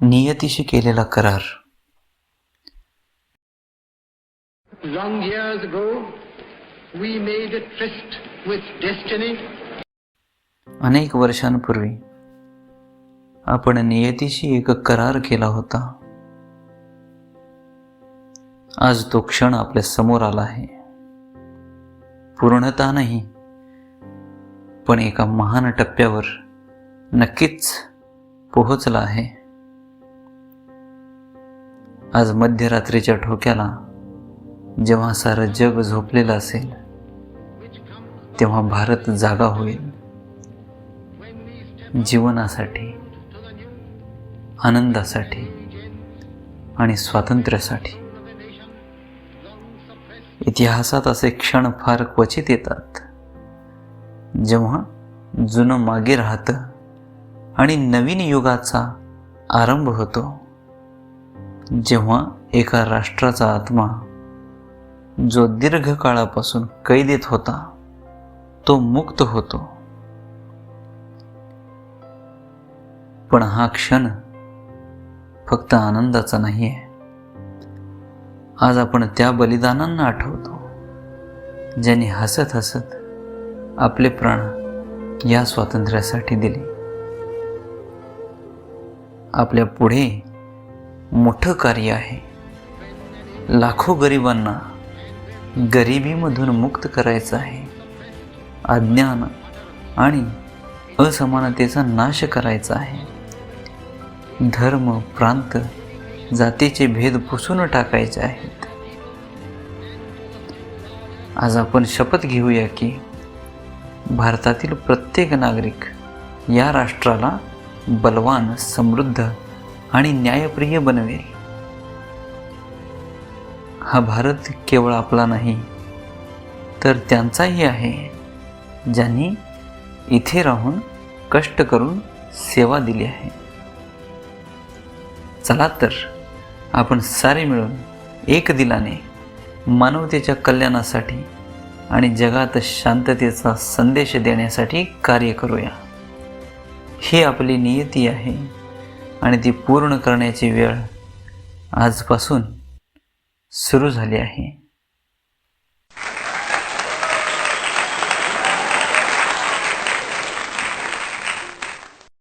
नियतीशी केलेला करार. अनेक वर्षांपूर्वी आपण नियतीशी एक करार केला होता. आज तो क्षण आपल्यासमोर आला आहे. पूर्णता नाही पण एका महान टप्प्यावर नक्कीच पोहोचला आहे. आज मध्यरात्रीच्या ठोक्याला जेव्हा सारं जग झोपलेलं असेल तेव्हा भारत जागा होईल. जीवनासाठी आनंदासाठी आणि स्वातंत्र्यासाठी. इतिहासात असे क्षण फार क्वचित येतात जेव्हा जुनं मागे राहतं आणि नवीन युगाचा आरंभ होतो. जेव्हा एका राष्ट्राचा आत्मा जो दीर्घकाळापासून कैदेत होता तो मुक्त होतो. पण हा क्षण फक्त आनंदाचा नाही आहे आज आपण त्या बलिदानांना आठवतो ज्यांनी हसत हसत आपले प्राण या स्वातंत्र्यासाठी दिले. आपल्या पुढे मोठं कार्य आहे. लाखो गरिबांना गरिबीमधून मुक्त करायचं आहे. अज्ञान आणि असमानतेचा नाश करायचा आहे. धर्म प्रांत जातीचे भेद पुसून टाकायचे आहेत. आज आपण शपथ घेऊया की भारतातील प्रत्येक नागरिक या राष्ट्राला बलवान समृद्ध आणि न्यायप्रिय बनवेल. हा भारत केवळ आपला नाही तर त्यांचाही आहे ज्यांनी इथे राहून कष्ट करून सेवा दिली आहे. चला तर आपण सारे मिळून एक दिलाने मानवतेच्या कल्याणासाठी आणि जगात शांततेचा संदेश देण्यासाठी कार्य करूया. ही आपली नियती आहे. आणि ती पूर्ण करण्याची वेळ आजपासून सुरू झाली आहे.